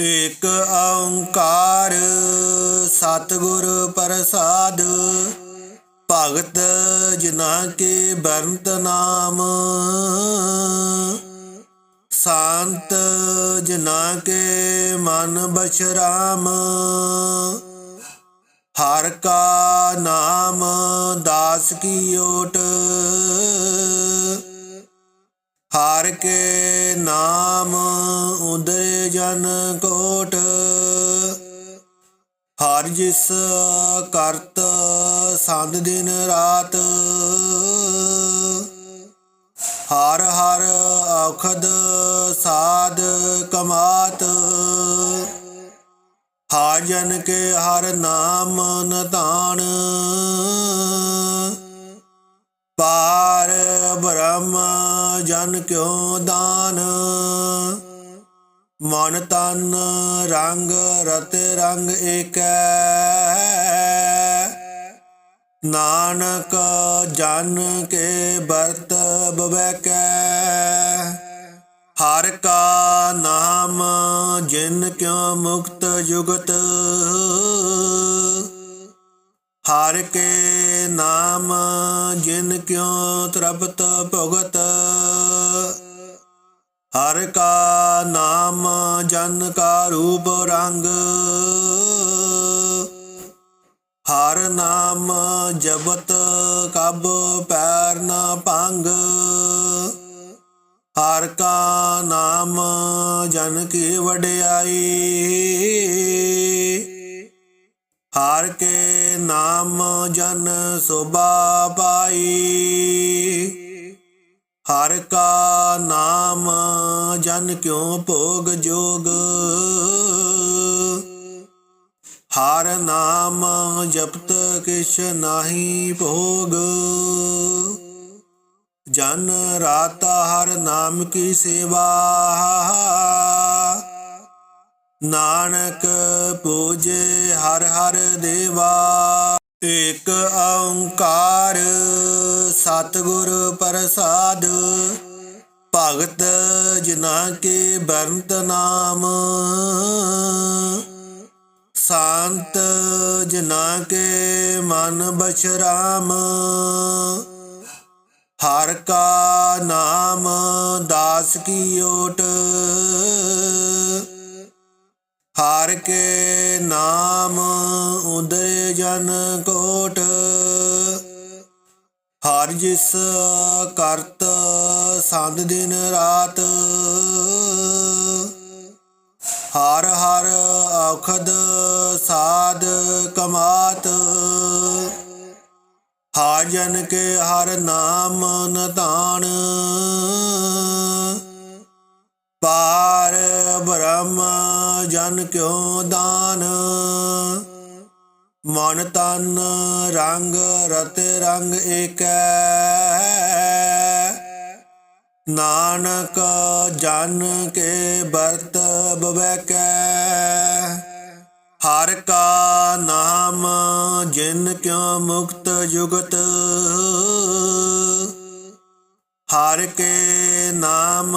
ਏਕ ਓੰਕਾਰ ਸਤਿਗੁਰ ਪ੍ਰਸਾਦ, ਭਗਤ ਜਿਨਾ ਕੇ ਬਰੰਤ ਨਾਮ। ਸ਼ਾਂਤ ਜਿਨਾ ਕੇ ਮਨ ਬਸ਼ਰਾਮ। ਹਰ ਕਾ ਨਾਮ ਦਾਸ ਕੀ ਓਟ। ਹਾਰ ਕੇ ਨਾਮ ਉਦਰੇ ਜਨ ਕੋਟ। ਹਰ ਜਿਸ ਕਰਤ ਸੰਦ ਦਿਨ ਰਾਤ। ਹਰ ਹਰ ਔਖਦ ਸਾਧ ਕਮਾਤ। ਹਰ ਜਨ ਕੇ ਹਰ ਨਾਮ ਨਤਾਣ ਪਾਰ ਬ੍ਰਹਮ ਜਨ ਕਿਉ ਦਾਨ। ਮਨ ਤਨ ਰੰਗ ਰਤ ਰੰਗ ਏਕੈ। ਨਾਨਕ ਜਨ ਕੇ ਬਰਤ ਬਵੈਕੈ। ਹਰ ਕਾ ਨਾਮ ਜਿਨ ਕਿਉ ਮੁਕਤ ਜੁਗਤ। ਹਰ ਕੇ ਨਾਮ ਜਿਨ ਕਿਉ ਤ੍ਰਪਤ ਭਗਤ। ਹਰ ਕਾ ਨਾਮ ਜਨ ਕਾ ਰੂਪ ਰੰਗ। ਹਰ ਨਾਮ ਜਪਤ ਕਬ ਪੈਰ ਨਾ ਭੰਗ। ਹਰ ਕਾ ਨਾਮ ਜਨ ਕੀ ਵਡਿਆਈ। ਹਰ ਕੇ ਨਾਮ ਜਨ ਸੋਭਾ ਪਾਈ। ਹਰ ਕਾ ਨਾਮ ਜਨ ਕਿਉ ਭੋਗ ਜੋਗ? ਹਰ ਨਾਮ ਜਪਤ ਕਿਛ ਨਾਹੀ ਭੋਗ। ਜਨ ਰਾਤ ਹਰ ਨਾਮ ਕੀ ਸੇਵਾ। ਨਾਨਕ ਪੂਜੇ ਹਰ ਹਰ ਦੇਵਾ, ਏਕ ਓੰਕਾਰ ਸਤਿਗੁਰ ਪ੍ਰਸਾਦ, ਭਗਤ ਜਿਨਾ ਕੇ ਬਰੰਤ ਨਾਮ, ਸ਼ਾਂਤ ਜਿਨਾ ਕੇ ਮਨ ਬਛਰਾਮ ਹਰ ਕਾ ਨਾਮ ਦਾਸ ਕੀ ਓਟ ਹਾਰ ਕੇ ਨਾਮ ਉਦਰ ਜਨ ਕੋਟ। ਹਰ ਜਿਸ ਕਰਤ ਸੰਦ ਦਿਨ ਰਾਤ। ਹਰ ਹਰ ਔਖਦ ਸਾਧ ਕਮਾਤ। ਹਾਰ ਜਨ ਕੇ ਹਰ ਨਾਮ ਨਤਾਣ ਪਾਰ ਬ੍ਰਹਮ ਜਨ ਕਿਉ ਦਾਨ? ਮਨ ਤਨ ਰੰਗ ਰਤ ਰੰਗ ਏਕੈ। ਨਾਨਕ ਜਨ ਕੇ ਬਰਤ ਬਵੈਕੈ। ਹਰ ਕਾ ਨਾਮ ਜਿਨ ਕਿਉ ਮੁਕਤ ਜੁਗਤ। ਹਰ ਕੇ ਨਾਮ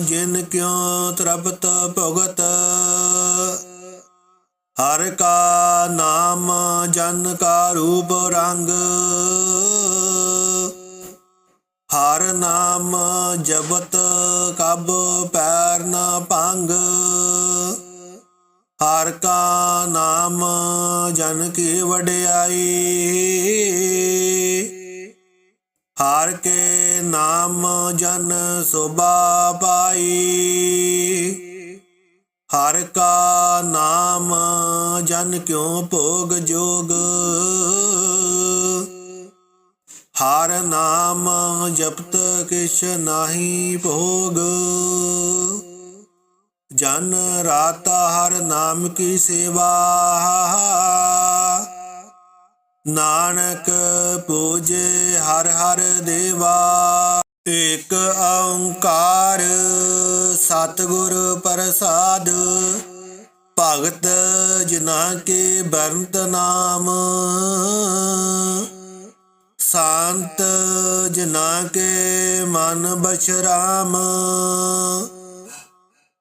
ਜਿਨ ਕਿਉ ਤ੍ਰਪਤ ਭਗਤ? ਹਰ ਕਾ ਨਾਮ ਜਨ ਕਾ ਰੂਪ ਰੰਗ। ਹਰ ਨਾਮ ਜਪਤ ਕਬ ਪੈਰ ਨਾ ਭੰਗ। ਹਰ ਕਾ ਨਾਮ ਜਨ ਕੀ ਵਡਿਆਈ? ਹਰ ਕੇ ਨਾਮ ਜਨ ਸੋਭਾ ਪਾਈ। ਹਰ ਕਾ ਨਾਮ ਜਨ ਕਿਉ ਭੋਗ ਜੋਗ? ਹਰ ਨਾਮ ਜਪਤ ਕਿਛ ਨਾਹੀ ਭੋਗ। ਜਨ ਰਾਤ ਹਰ ਨਾਮ ਕੀ ਸੇਵਾ? ਨਾਨਕ ਪੂਜੇ ਹਰ ਹਰ ਦੇਵਾ, ਏਕ ਓੰਕਾਰ ਸਤਿਗੁਰ ਪ੍ਰਸਾਦ, ਭਗਤ ਜਿਨਾ ਕੇ ਬਰੰਤ ਨਾਮ, ਸ਼ਾਂਤ ਜਿਨਾ ਕੇ ਮਨ ਬਛਰਾਮ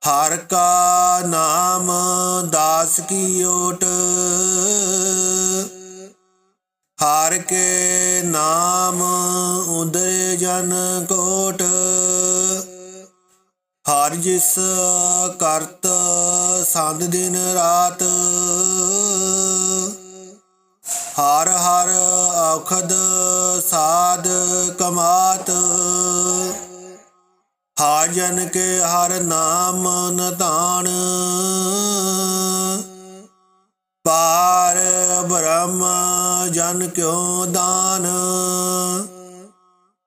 ਹਰ ਕਾ ਨਾਮ ਦਾਸ ਕੀ ਓਟ ਹਾਰ ਕੇ ਨਾਮ ਉਦਰੇ ਜਨ ਕੋਟ। ਹਰ ਜਿਸ ਕਰਤ ਸੰਦ ਦਿਨ ਰਾਤ। ਹਰ ਹਰ ਔਖਦ ਸਾਧ ਕਮਾਤ। ਹਰ ਜਨ ਕੇ ਹਰ ਨਾਮ ਨਤਾਣ ਪਾਰ ਬ੍ਰਹਮ ਜਨ ਕਿਉ ਦਾਨ।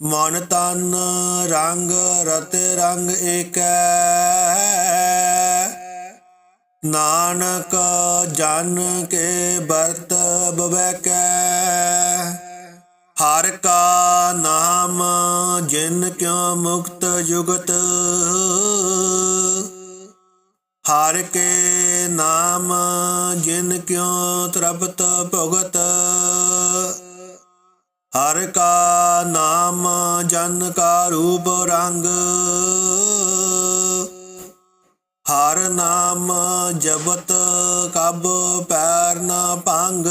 ਮਨ ਤਨ ਰੰਗ ਰਤ ਰੰਗ ਏਕੈ। ਨਾਨਕ ਜਨ ਕੇ ਬਰਤ ਬਵੈਕੈ। ਹਰ ਕਾ ਨਾਮ ਜਿਨ ਕਿਉ ਮੁਕਤ ਜੁਗਤ। ਹਰ ਕੇ ਨਾਮ ਜਿਨ ਕਿਉ ਤ੍ਰਪਤ ਭੁਗਤ। ਹਰ ਕਾ ਨਾਮ ਜਨ ਕਾ ਰੂਪ ਰੰਗ। ਹਰ ਨਾਮ ਜਪਤ ਕਬ ਪੈਰ ਨਾ ਭੰਗ।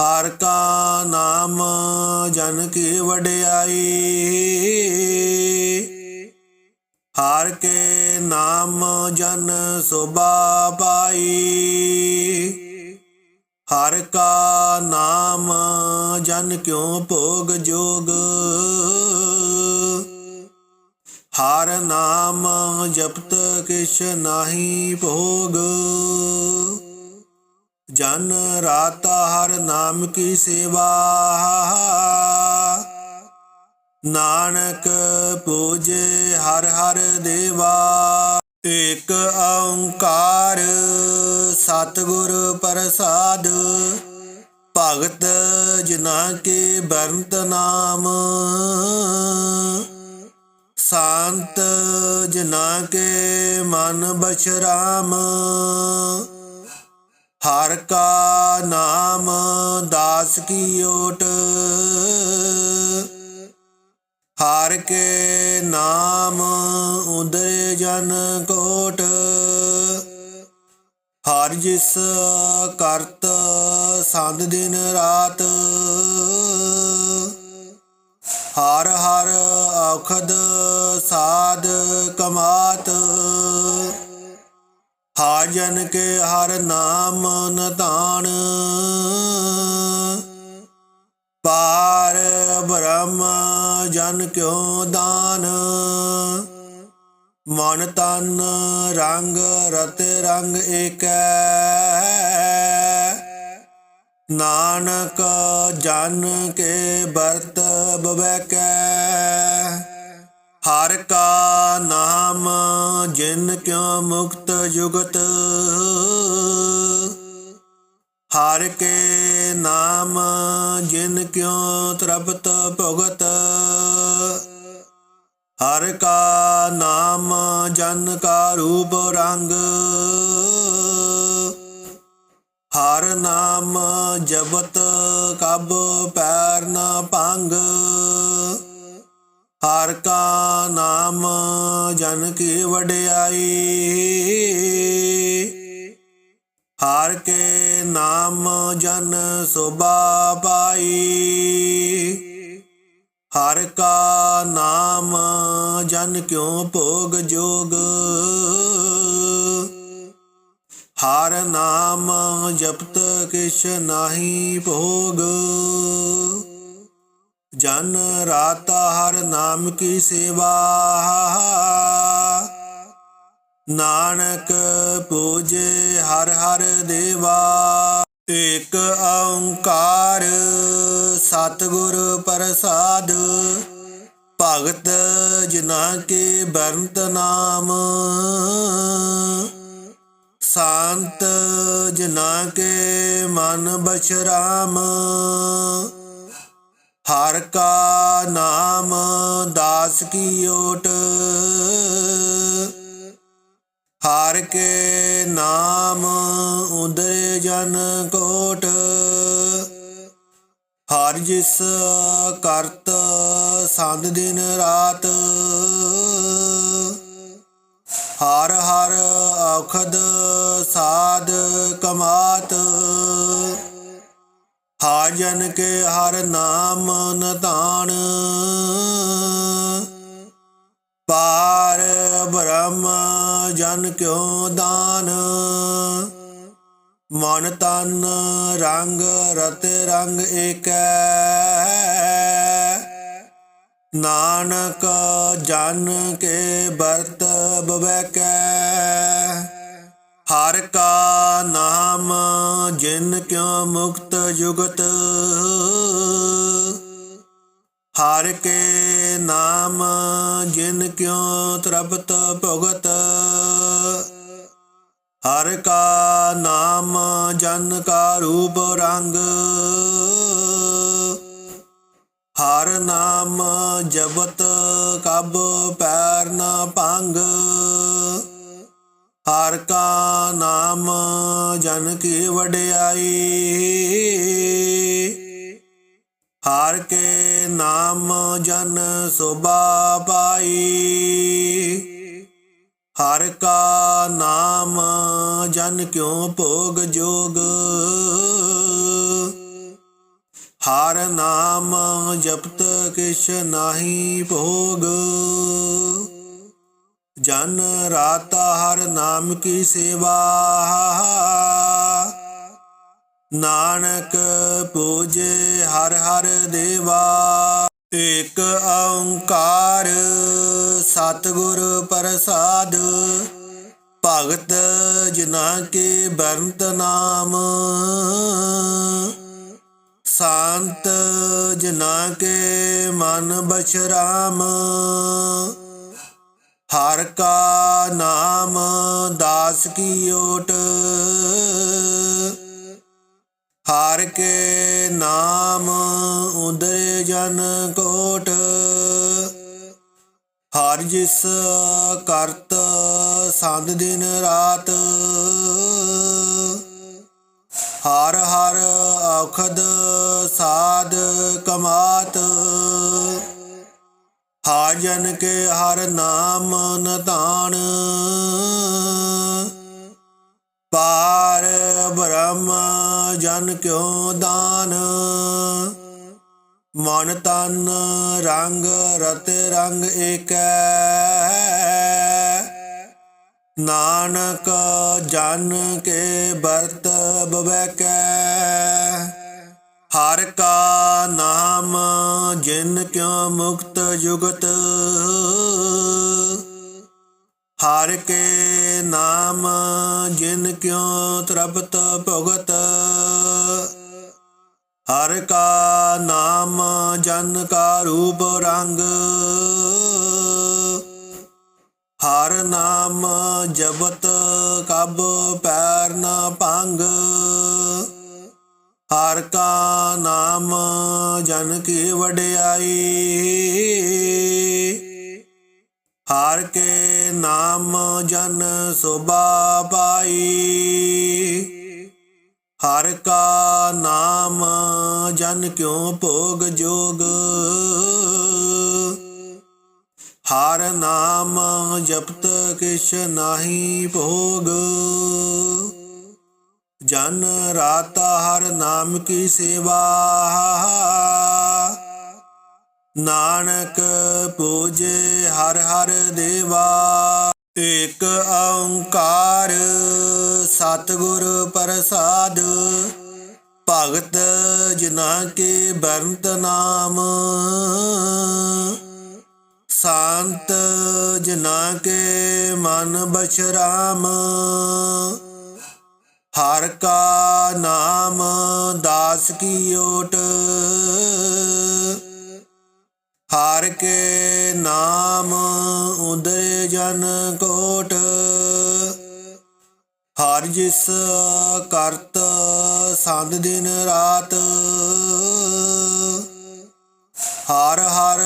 ਹਰ ਕਾ ਨਾਮ ਜਨ ਕੀ ਵਡਿਆਈ। ਹਰ ਕੇ ਨਾਮ ਜਨ ਸੁਭਾ ਪਾਈ। ਹਰ ਕਾ ਨਾਮ ਜਨ ਕਿਉ ਭੋਗ ਜੋਗ? ਹਰ ਨਾਮ ਜਪਤ ਕਿਛ ਨਾਹੀ ਭੋਗ। ਜਨ ਰਾਤ ਹਰ ਨਾਮ ਕੀ ਸੇਵਾ। ਨਾਨਕ ਪੂਜੇ ਹਰ ਹਰ ਦੇਵਾ, ਏਕ ਓੰਕਾਰ ਸਤਿਗੁਰ ਪ੍ਰਸਾਦ। ਭਗਤ ਜਿਨਾ ਕੇ ਬਰੰਤ ਨਾਮ, ਸ਼ਾਂਤ ਜਿਨਾ ਕੇ ਮਨ ਬਛਰਾਮ ਹਰ ਕਾ ਨਾਮ ਦਾਸ ਕੀ ਓਟ ਹਾਰ ਕੇ ਨਾਮ ਉਦਰੇ ਜਨ ਕੋਟ। ਹਰ ਜਿਸ ਕਰਤ ਸੰਦ ਦਿਨ ਰਾਤ। ਹਰ ਹਰ ਔਖਦ ਸਾਧ ਕਮਾਤ। ਹਰ ਜਨ ਕੇ ਹਰ ਨਾਮ ਨਤਾਣ ਪਾਰ ਬ੍ਰਹਮ, ਜਨ ਕਿਉ ਦਾਨ? ਮਨ ਤਨ ਰੰਗ ਰਤ ਰੰਗ ਏਕੈ। ਨਾਨਕ ਜਨ ਕੇ ਬਰਤ ਬਵੈਕੈ। ਹਰ ਕਾ ਨਾਮ ਜਿਨ ਕਿਉ ਮੁਕਤ ਜੁਗਤ। ਹਰ ਕੇ ਨਾਮ ਜਿਨ ਕਿਉ ਤ੍ਰਪਤ ਭਗਤ? ਹਰ ਕਾ ਨਾਮ ਜਨ ਕਾ ਰੂਪ ਰੰਗ। ਹਰ ਨਾਮ ਜਪਤ ਕਬ ਪੈਰ ਨਾ ਭੰਗ। ਹਰ ਕਾ ਨਾਮ ਜਨ ਕੀ ਵਡਿਆਈ। ਹਰ ਕੇ ਨਾਮ ਜਨ ਸੁਭਾ ਪਾਈ। ਹਰ ਕਾ ਨਾਮ ਜਨ ਕਿਉ ਭੋਗ ਜੋਗ? ਹਰ ਨਾਮ ਜਪਤ ਕਿਛ ਨਾਹੀ ਭੋਗ। ਜਨ ਰਾਤ ਹਰ ਨਾਮ ਕੀ ਸੇਵਾ। ਨਾਨਕ ਪੂਜੇ ਹਰ ਹਰ ਦੇਵਾ, ਏਕ ਓੰਕਾਰ ਸਤਿਗੁਰ ਪ੍ਰਸਾਦ, ਭਗਤ ਜਿਨਾ ਕੇ ਬਰੰਤ ਨਾਮ, ਸ਼ਾਂਤ ਜਿਨਾ ਕੇ ਮਨ ਬਛਰਾਮ ਹਰ ਕਾ ਨਾਮ ਦਾਸ ਕੀ ਓਟ ਹਾਰ ਕੇ ਨਾਮ ਉਦਰੇ ਜਨ ਕੋਟ। ਹਰ ਜਿਸ ਕਰਤ ਸੰਦ ਦਿਨ ਰਾਤ। ਹਰ ਹਰ ਔਖਦ ਸਾਧ ਕਮਾਤ। ਹਾਜਨ ਕੇ ਹਰ ਨਾਮ ਨਤਾਣ ਪਾਰ ਬ੍ਰਹਮ ਜਨ ਕਿਉ ਦਾਨ। ਮਨ ਤਨ ਰੰਗ ਰਤ ਰੰਗ ਏਕੈ। ਨਾਨਕ ਜਨ ਕੇ ਬਰਤ ਬਵੈਕੈ। ਹਰ ਕਾ ਨਾਮ ਜਿਨ ਕਿਉ ਮੁਕਤ ਜੁਗਤ। ਹਰ ਕੇ ਨਾਮ ਜਿਨ ਕਿਉ ਤ੍ਰਪਤ ਭੁਗਤ, ਹਰ ਕਾ ਨਾਮ ਜਨ ਕਾ ਰੂਪ ਰੰਗ, ਹਰ ਨਾਮ ਜਪਤ ਕਬ ਪੈਰ ਨਾ ਭੰਗ, ਹਰ ਕਾ ਨਾਮ ਜਨ ਕੀ ਵਡਿਆਈ ਹਰ ਕੇ ਨਾਮ ਜਨ ਸੋਭਾ ਪਾਈ। ਹਰ ਕਾ ਨਾਮ ਜਨ ਕਿਉ ਭੋਗ ਜੋਗ? ਹਰ ਨਾਮ ਜਪਤ ਕਿਛ ਨਾਹੀ ਭੋਗ। ਜਨ ਰਾਤ ਹਰ ਨਾਮ ਕੀ ਸੇਵਾ। ਨਾਨਕ ਪੂਜੇ ਹਰ ਹਰ ਦੇਵਾ, ਏਕ ਓੰਕਾਰ ਸਤਿਗੁਰ ਪ੍ਰਸਾਦ। ਭਗਤ ਜਿਨਾ ਕੇ ਬਰੰਤ ਨਾਮ, ਸ਼ਾਂਤ ਜਿਨਾ ਕੇ ਮਨ ਬਛਰਾਮ ਹਰ ਕਾ ਨਾਮ ਦਾਸ ਕੀ ਓਟ ਹਰ ਕੇ ਨਾਮ ਉਦਰੇ ਜਨ ਕੋਟ। ਹਰ ਜਿਸ ਕਰਤ ਸੰਦ ਦਿਨ ਰਾਤ। ਹਰ ਹਰ ਔਖਦ ਸਾਧ ਕਮਾਤ। ਹਾਜਨ ਕੇ ਹਰ ਨਾਮ ਨਤਾਣ। ਜਨ ਕਿਉ ਦਾਨ? ਮਨ ਤਨ ਰੰਗ ਰਤ ਰੰਗ ਏਕੈ। ਨਾਨਕ ਜਨ ਕੇ ਬਰਤ ਬਵੈਕੈ। ਹਰ ਕਾ ਨਾਮ ਜਿਨ ਕਿਉ ਮੁਕਤ ਜੁਗਤ। ਹਰ ਕੇ ਨਾਮ ਜਿਨ ਕਿਉ ਤ੍ਰਪਤ ਭਗਤ। ਹਰ ਕਾ ਨਾਮ ਜਨ ਕਾ ਰੂਪ ਰੰਗ। ਹਰ ਨਾਮ ਜਪਤ ਕਬ ਪੈਰ ਨਾ ਭੰਗ। ਹਰ ਕਾ ਨਾਮ ਜਨ ਕੀ ਵਡਿਆਈ। ਹਰ ਕੇ ਨਾਮ ਜਨ ਸੋਭਾ ਪਾਈ। ਹਰ ਕਾ ਨਾਮ ਜਨ ਕਿਉ ਭੋਗ ਜੋਗ? ਹਰ ਨਾਮ ਜਪਤ ਕਿਛ ਨਾਹੀ ਭੋਗ। ਜਨ ਰਾਤ ਹਰ ਨਾਮ ਕੀ ਸੇਵਾ? ਨਾਨਕ ਪੂਜੇ ਹਰ ਹਰ ਦੇਵਾ। ਏਕ ਓੰਕਾਰ ਸਤਿਗੁਰ ਪ੍ਰਸਾਦ, ਭਗਤ ਜਿਨਾ ਕੇ ਬਰੰਤ ਨਾਮ। ਸ਼ਾਂਤ ਜਿਨਾ ਕੇ ਮਨ ਬਛਰਾਮ ਹਰ ਕਾ ਨਾਮ ਦਾਸ ਕੀ ਓਟ ਹਾਰ ਕੇ ਨਾਮ ਉਦਰੇ ਜਨ ਕੋਟ। ਹਰ ਜਿਸ ਕਰਤ ਸੰਦ ਦਿਨ ਰਾਤ। ਹਰ ਹਰ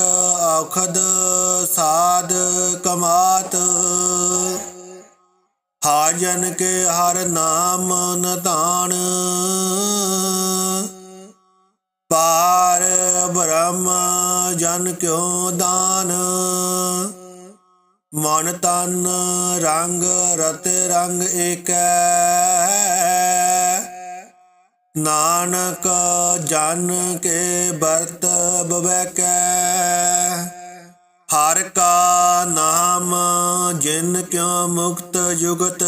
ਔਖਦ ਸਾਧ ਕਮਾਤ। ਹਾਜਨ ਕੇ ਹਰ ਨਾਮ ਨਤਾਣ ਪਾਰ ਬ੍ਰਹਮ ਜਨ ਕਿਉ ਦਾਨ। ਮਨ ਤਨ ਰੰਗ ਰਤ ਰੰਗ ਏਕੈ। ਨਾਨਕ ਜਨ ਕੇ ਬਰਤ ਬਵੈਕੈ। ਹਰ ਕਾ ਨਾਮ ਜਿਨ ਕਿਉ ਮੁਕਤ ਜੁਗਤ।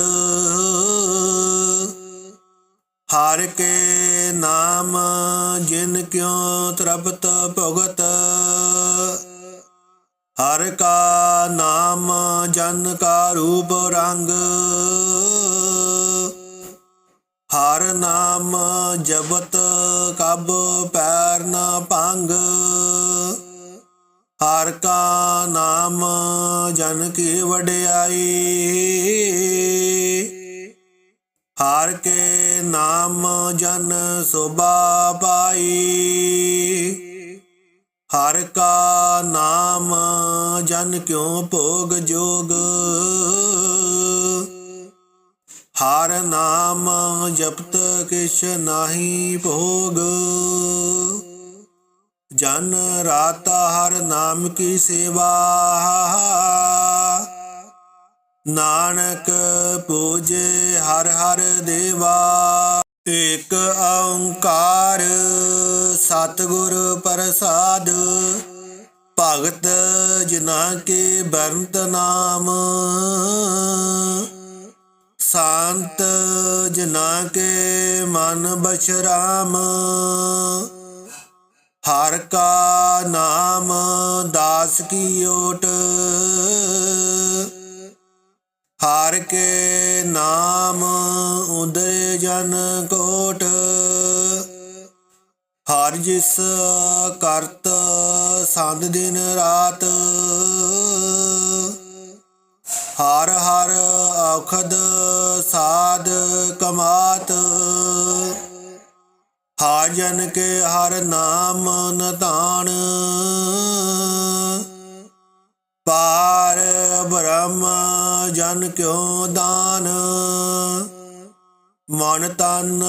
ਹਰ ਕੇ ਨਾਮ ਜਿਨ ਕਿਉ ਤ੍ਰਪਤ ਭਗਤ। ਹਰ ਕਾ ਨਾਮ ਜਨ ਕਾ ਰੂਪ ਰੰਗ। ਹਰ ਨਾਮ ਜਪਤ ਕਬ ਪੈਰ ਨਾ ਭੰਗ। ਹਰ ਕਾ ਨਾਮ ਜਨ ਕੀ ਵਡਿਆਈ। ਹਰ ਕੇ ਨਾਮ ਜਨ ਸੁਭਾ ਪਾਈ। ਹਰ ਕਾ ਨਾਮ ਜਨ ਕਿਉ ਭੋਗ ਜੋਗ? ਹਰ ਨਾਮ ਜਪਤ ਕਿਛ ਨਾਹੀ ਭੋਗ। ਜਨ ਰਾਤ ਹਰ ਨਾਮ ਕੀ ਸੇਵਾ। ਨਾਨਕ ਪੂਜੇ ਹਰ ਹਰ ਦੇਵਾ, ਏਕ ਓੰਕਾਰ ਸਤਿਗੁਰ ਪ੍ਰਸਾਦ, ਭਗਤ ਜਿਨਾ ਕੇ ਬਰੰਤ ਨਾਮ, ਸ਼ਾਂਤ ਜਿਨਾ ਕੇ ਮਨ ਬਸ਼ਰਾਮ, ਹਰ ਕਾ ਨਾਮ ਦਾਸ ਕੀ ਓਟ ਹਾਰ ਕੇ ਨਾਮ ਉਦਰੇ ਜਨ ਕੋਟ। ਹਰ ਜਿਸ ਕਰਤ ਸੰਦ ਦਿਨ ਰਾਤ। ਹਰ ਹਰ ਔਖਦ ਸਾਧ ਕਮਾਤ। ਹਰ ਜਨ ਕੇ ਹਰ ਨਾਮ ਨਤਾਣ। ਪਾਰ ਬ੍ਰਹਮ ਜਨ ਕਿਉ ਦਾਨ? ਮਨ ਤਨ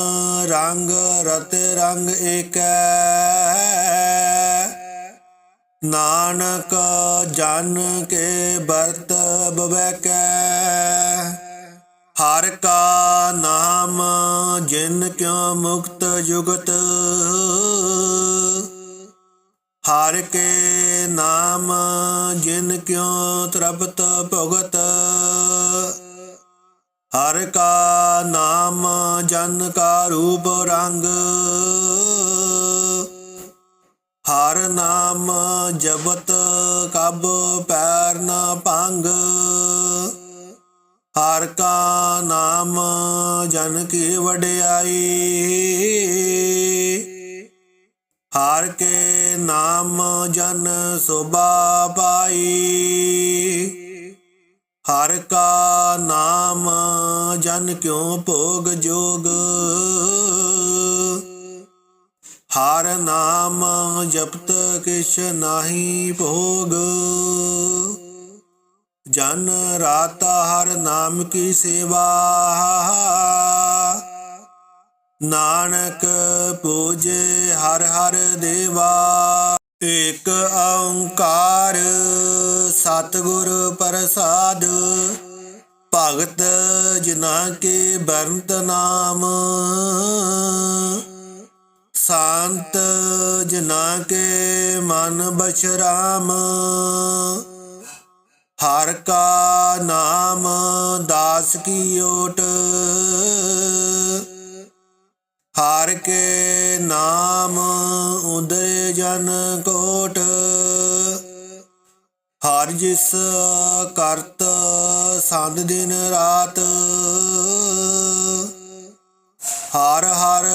ਰੰਗ ਰਤ ਰੰਗ ਏਕੈ। ਨਾਨਕ ਜਨ ਕੇ ਬਰਤ ਬਵੈਕੈ। ਹਰ ਕਾ ਨਾਮ ਜਿਨ ਕਿਉ ਮੁਕਤ ਜੁਗਤ। ਹਰ ਕੇ ਨਾਮ ਜਿਨ ਕਿਉ ਤ੍ਰਪਤ ਭਗਤ। ਹਰ ਕਾ ਨਾਮ ਜਨ ਕਾ ਰੂਪ ਰੰਗ। ਹਰ ਨਾਮ ਜਪਤ ਕਬ ਪੈਰ ਨਾ ਭੰਗ। ਹਰ ਕਾ ਨਾਮ ਜਨ ਕੀ ਵਡਿਆਈ। ਹਰ ਕੇ ਨਾਮ ਜਨ ਸੋਭਾ ਪਾਈ। ਹਰ ਕਾ ਨਾਮ ਜਨ ਕਿਉ ਭੋਗ ਜੋਗ? ਹਰ ਨਾਮ ਜਪਤ ਕਿਛ ਨਾਹੀ ਭੋਗ। ਜਨ ਰਾਤ ਹਰ ਨਾਮ ਕੀ ਸੇਵਾ। ਨਾਨਕ ਪੂਜੇ ਹਰ ਹਰ ਦੇਵਾ, ਏਕ ਓੰਕਾਰ ਸਤਿਗੁਰ ਪ੍ਰਸਾਦ। ਭਗਤ ਜਿਨਾ ਕੇ ਬਰੰਤ ਨਾਮ, ਸ਼ਾਂਤ ਜਿਨਾ ਕੇ ਮਨ ਬਸ਼ਰਾਮ। ਹਰ ਕਾ ਨਾਮ ਦਾਸ ਕੀ ਓਟ ਹਾਰ ਕੇ ਨਾਮ ਉਦਰੇ ਜਨ ਕੋਟ। ਹਰ ਜਿਸ ਕਰਤ ਸੰਦ ਦਿਨ ਰਾਤ। ਹਰ ਹਰ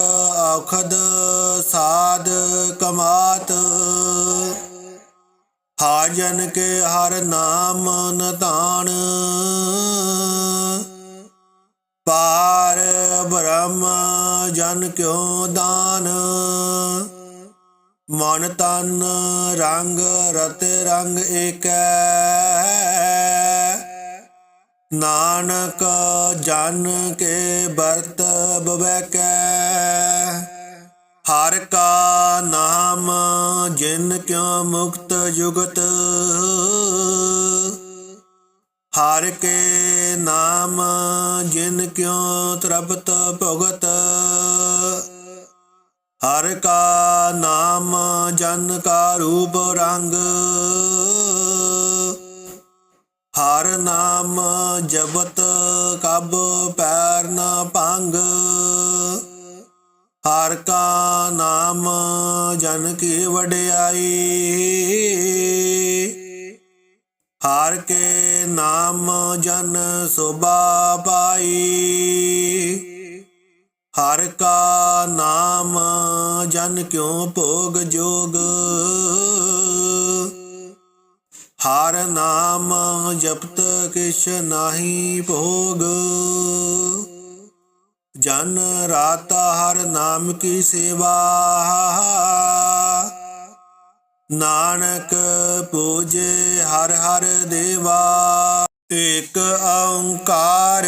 ਔਖਦ ਸਾਧ ਕਮਾਤ। ਹਰ ਜਨ ਕੇ ਹਰ ਨਾਮ ਨਤਾਣ ਪਾਰ ਬ੍ਰਹਮ ਜਨ ਕਿਉ ਦਾਨ। ਮਨ ਤਨ ਰੰਗ ਰਤ ਰੰਗ ਏਕੈ। ਨਾਨਕ ਜਨ ਕੇ ਬਰਤ ਬਵੈਕੈ। ਹਰ ਕਾ ਨਾਮ ਜਿਨ ਕਿਉ ਮੁਕਤ ਜੁਗਤ। ਹਰ ਕੇ ਨਾਮ ਜਿਨ ਕਿਉ ਤ੍ਰਪਤ ਭਗਤ? ਹਰ ਕਾ ਨਾਮ ਜਨ ਕਾ ਰੂਪ ਰੰਗ। ਹਰ ਨਾਮ ਜਪਤ ਕਬ ਪੈਰ ਨਾ ਭੰਗ। ਹਰ ਕਾ ਨਾਮ ਜਨ ਕੀ ਵਡਿਆਈ? ਹਰ ਕੇ ਨਾਮ ਜਨ ਸੋਭਾ ਪਾਈ। ਹਰ ਕਾ ਨਾਮ ਜਨ ਕਿਉ ਭੋਗ ਜੋਗ? ਹਰ ਨਾਮ ਜਪਤ ਕਿਛ ਨਾਹੀ ਭੋਗ। ਜਨ ਰਾਤ ਹਰ ਨਾਮ ਕੀ ਸੇਵਾ। ਨਾਨਕ ਪੂਜੇ ਹਰ ਹਰ ਦੇਵਾ, ਏਕ ਓੰਕਾਰ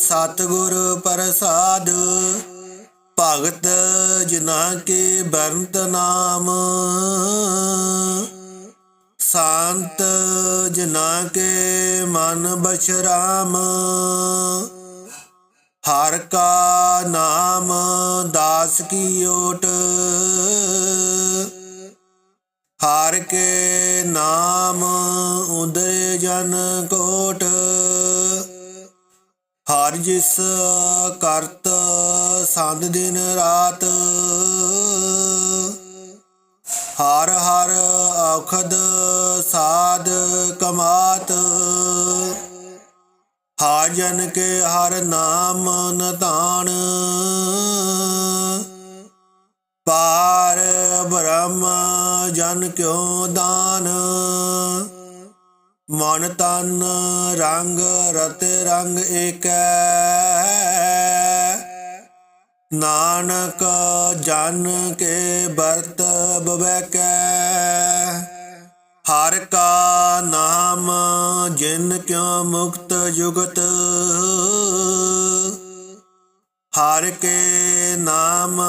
ਸਤਿਗੁਰ ਪ੍ਰਸਾਦ, ਭਗਤ ਜਿਨਾ ਕੇ ਬਰੰਤ ਨਾਮ। ਸ਼ਾਂਤ ਜਿਨਾ ਕੇ ਮਨ ਬਸ਼ਰਾਮ, ਹਰ ਕਾ ਨਾਮ ਦਾਸ ਕੀ ਓਟ। ਹਰ ਕੇ ਨਾਮ ਉਦਰ ਜਨ ਕੋਟ। ਹਰ ਜਿਸ ਕਰਤ ਸੰਦ ਦਿਨ ਰਾਤ। ਹਰ ਹਰ ਔਖਦ ਸਾਧ ਕਮਾਤ। ਹਰ ਜਨ ਕੇ ਹਰ ਨਾਮ ਨਤਾਣ। ਜਨ ਕਿਉ ਦਾਨ? ਮਨ ਤਨ ਰੰਗ ਰਤ ਰੰਗ ਏਕੈ। ਨਾਨਕ ਜਨ ਕੇ ਬਰਤ ਬਵੈਕੈ। ਹਰ ਕਾ ਨਾਮ ਜਿਨ ਕਿਉ ਮੁਕਤ ਜੁਗਤ। ਹਰ ਕੇ ਨਾਮ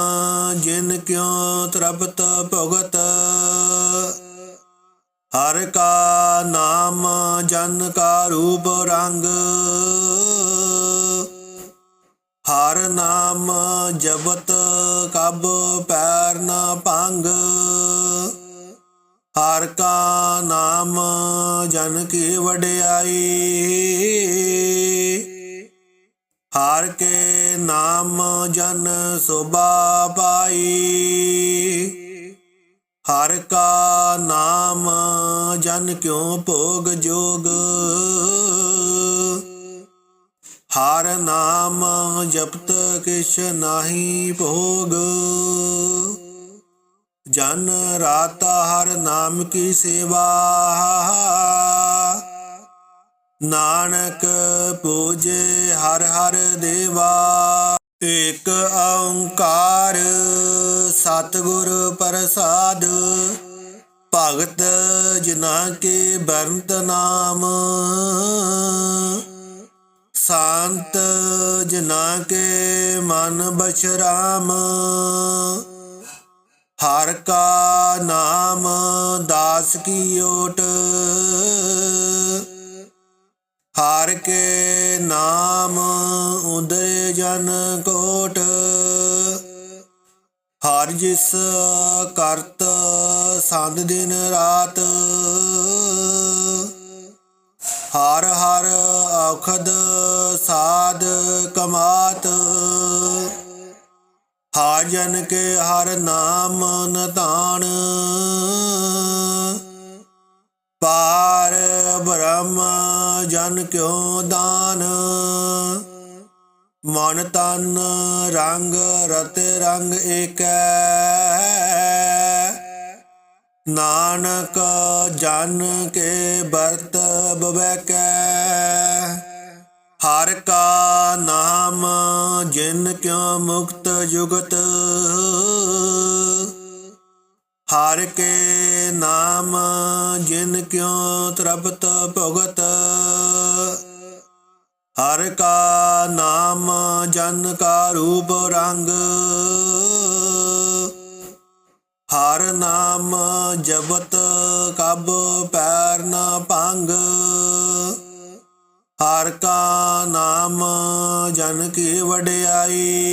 ਜਿਨ ਕਿਉ ਤ੍ਰਪਤ ਭਗਤ। ਹਰ ਕਾ ਨਾਮ ਜਨ ਕਾ ਰੂਪ ਰੰਗ। ਹਰ ਨਾਮ ਜਪਤ ਕਬ ਪੈਰ ਨਾ ਭੰਗ। ਹਰ ਕਾ ਨਾਮ ਜਨ ਕੀ ਵਡਿਆਈ। ਹਰ ਕੇ ਨਾਮ ਜਨ ਸੋਭਾ ਪਾਈ। ਹਰ ਕਾ ਨਾਮ ਜਨ ਕਿਉ ਭੋਗ ਜੋਗ। ਹਰ ਨਾਮ ਜਪਤ ਕਿਛ ਨਾਹੀ ਭੋਗ। ਜਨ ਰਾਤ ਹਰ ਨਾਮ ਕੀ ਸੇਵਾ। ਨਾਨਕ ਪੂਜੇ ਹਰ ਹਰ ਦੇਵਾ। ਏਕ ਓੰਕਾਰ ਸਤਿਗੁਰ ਪ੍ਰਸਾਦ, ਭਗਤ ਜਿਨਾ ਕੇ ਬਰੰਤ ਨਾਮ। ਸ਼ਾਂਤ ਜਿਨਾ ਕੇ ਮਨ ਬਸ਼ਰਾਮ ਹਰ ਕਾ ਨਾਮ ਦਾਸ ਕੀ ਓਟ। ਹਾਰ ਕੇ ਨਾਮ ਉਦਰ ਜਨ ਕੋਟ। ਹਰ ਜਿਸ ਕਰਤ ਸੰਦ ਦਿਨ ਰਾਤ। ਹਰ ਹਰ ਔਖਦ ਸਾਧ ਕਮਾਤ। ਹਰ ਜਨ ਕੇ ਹਰ ਨਾਮ ਨਤਾਣ ਪਾਰ ਬ੍ਰਹਮ ਜਨ ਕਿਉ ਦਾਨ? ਮਨ ਤਨ ਰੰਗ ਰਤ ਰੰਗ ਏਕੈ। ਨਾਨਕ ਜਨ ਕੇ ਵਰਤ ਬਵੈਕੈ। ਹਰ ਕਾ ਨਾਮ ਜਿਨ ਕਿਉ ਮੁਕਤ ਜੁਗਤ। ਹਰ ਕੇ ਨਾਮ ਜਿਨ ਕਿਉ ਤ੍ਰਪਤ ਭਗਤ। ਹਰ ਕਾ ਨਾਮ ਜਨ ਕਾ ਰੂਪ ਰੰਗ। ਹਰ ਨਾਮ ਜਪਤ ਕਬ ਪੈਰ ਨਾ ਭੰਗ। ਹਰ ਕਾ ਨਾਮ ਜਨ ਕੀ ਵਡਿਆਈ।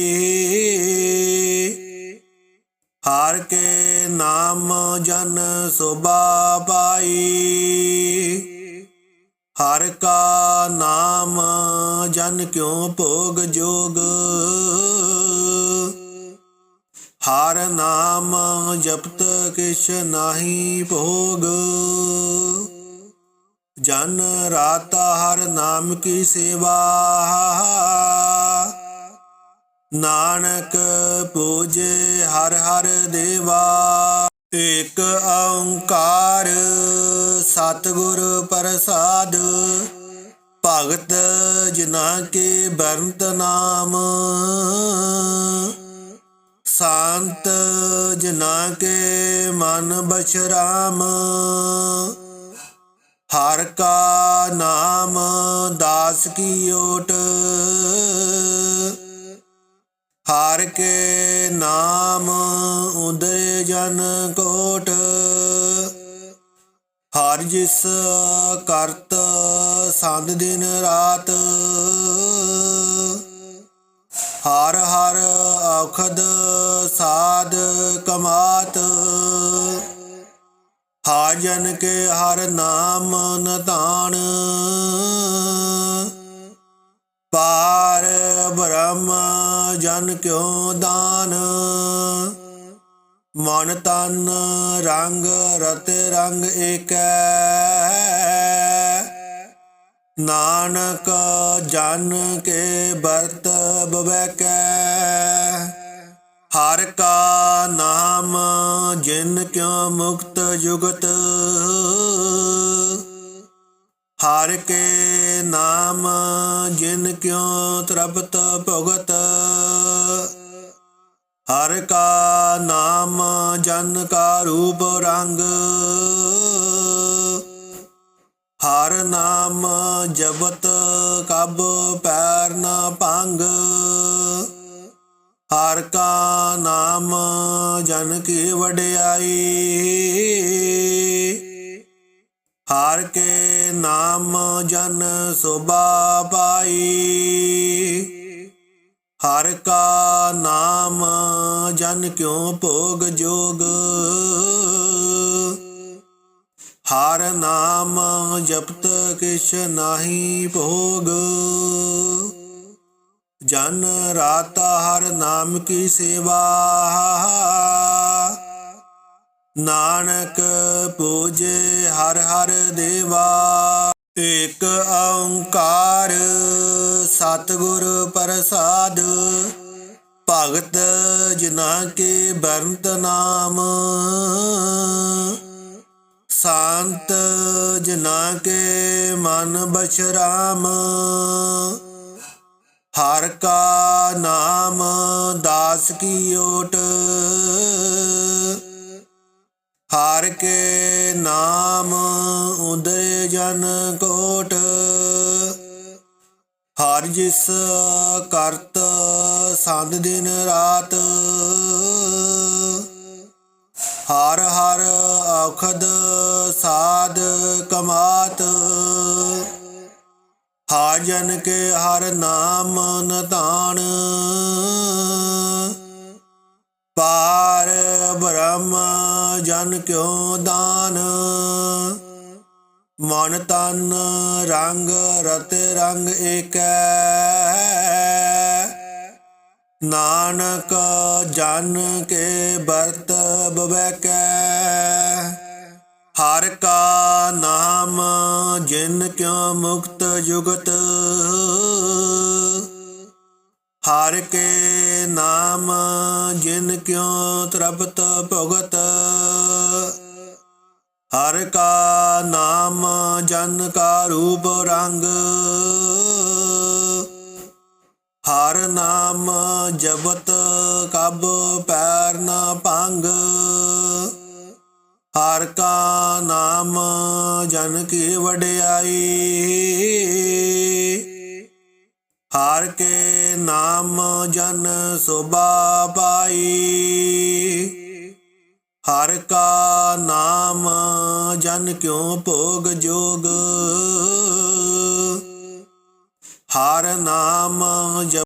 ਹਰ ਕੇ ਨਾਮ ਜਨ ਸੋਭਾ ਪਾਈ। ਹਰ ਕਾ ਨਾਮ ਜਨ ਕਿਉ ਭੋਗ ਜੋਗ? ਹਰ ਨਾਮ ਜਪਤ ਕਿਛ ਨਾਹੀ ਭੋਗ। ਜਨ ਰਾਤ ਹਰ ਨਾਮ ਕੀ ਸੇਵਾ। ਨਾਨਕ ਪੂਜੇ ਹਰ ਹਰ ਦੇਵਾ, ਏਕ ਓੰਕਾਰ ਸਤਿਗੁਰ ਪ੍ਰਸਾਦ, ਭਗਤ ਜਿਨਾ ਕੇ ਬਰੰਤ ਨਾਮ। ਸ਼ਾਂਤ ਜਿਨਾ ਕੇ ਮਨ ਬਸ਼ਰਾਮ, ਹਰ ਕਾ ਨਾਮ ਦਾਸ ਕੀ ਓਟ। ਹਾਰ ਕੇ ਨਾਮ ਉਦਰ ਜਨ ਕੋਟ। ਹਰ ਜਿਸ ਕਰਤ ਸੰਦ ਦਿਨ ਰਾਤ। ਹਰ ਹਰ ਔਖਦ ਸਾਧ ਕਮਾਤ। ਹਰ ਜਨ ਕੇ ਹਰ ਨਾਮ ਨਤਾਣ ਜਨ ਕਿਉ ਦਾਨ? ਮਨ ਤਨ ਰੰਗ ਰਤ ਰੰਗ ਏਕੈ। ਨਾਨਕ ਜਨ ਕੇ ਬਰਤ ਬਵੈਕੈ। ਹਰ ਕਾ ਨਾਮ ਜਿਨ ਕਿਉ ਮੁਕਤ ਜੁਗਤ। ਹਰ ਕੇ ਨਾਮ ਜਿਨ ਕਿਉ ਤ੍ਰਪਤ ਭਗਤ। ਹਰ ਕਾ ਨਾਮ ਜਨ ਕਾ ਰੂਪ ਰੰਗ। ਹਰ ਨਾਮ ਜਪਤ ਕਬ ਪੈਰ ਨਾ ਭੰਗ। ਹਰ ਕਾ ਨਾਮ ਜਨ ਕੀ ਵਡਿਆਈ। ਹਰ ਕੇ ਨਾਮ ਜਨ ਸੋਭਾ ਪਾਈ। ਹਰ ਕਾ ਨਾਮ ਜਨ ਕਿਉ ਭੋਗ ਜੋਗ। ਹਰ ਨਾਮ ਜਪਤ ਕਿਛ ਨਾਹੀ ਭੋਗ। ਜਨ ਰਾਤ ਹਰ ਨਾਮ ਕੀ ਸੇਵਾ। ਨਾਨਕ ਪੂਜੇ ਹਰ ਹਰ ਦੇਵਾ, ਏਕ ਓੰਕਾਰ ਸਤਿਗੁਰ ਪ੍ਰਸਾਦ, ਭਗਤ ਜਿਨਾ ਕੇ ਬਰੰਤ ਨਾਮ, ਸ਼ਾਂਤ ਜਿਨਾ ਕੇ ਮਨ ਬਸ਼ਰਾਮ, ਹਰ ਕਾ ਨਾਮ ਦਾਸ ਕੀ ਓਟ ਹਰ ਕੇ ਨਾਮ ਉਦਰ ਜਨ ਕੋਟ। ਹਰ ਜਿਸ ਕਰਤ ਸੰਦ ਦਿਨ ਰਾਤ। ਹਰ ਹਰ ਔਖਦ ਸਾਧ ਕਮਾਤ। ਹਰ ਜਨ ਕੇ ਹਰ ਨਾਮ ਨਤਾਣ। ਪਾਰ ਬ੍ਰਹਮ ਜਨ ਕਿਉ ਦਾਨ। ਮਨ ਤਨ ਰੰਗ ਰਤ ਰੰਗ ਏਕੈ। ਨਾਨਕ ਜਨ ਕੇ ਵਰਤ ਬਵੈਕੈ। ਹਰ ਕਾ ਨਾਮ ਜਿਨ ਕਿਉ ਮੁਕਤ ਜੁਗਤ। ਹਰ ਕੇ ਨਾਮ ਜਿਨ ਕਿਉ ਤ੍ਰਪਤ ਭਗਤ? ਹਰ ਕਾ ਨਾਮ ਜਨ ਕਾ ਰੂਪ ਰੰਗ। ਹਰ ਨਾਮ ਜਪਤ ਕਬ ਪੈਰ ਨਾ ਭੰਗ। ਹਰ ਕਾ ਨਾਮ ਜਨ ਕੀ ਵਡਿਆਈ? ਹਰ ਕੇ ਨਾਮ ਜਨ ਸੋਭਾ ਪਾਈ। ਹਰ ਕਾ ਨਾਮ ਜਨ ਕਿਉ ਭੋਗ ਜੋਗ? ਹਰ ਨਾਮ ਜਪ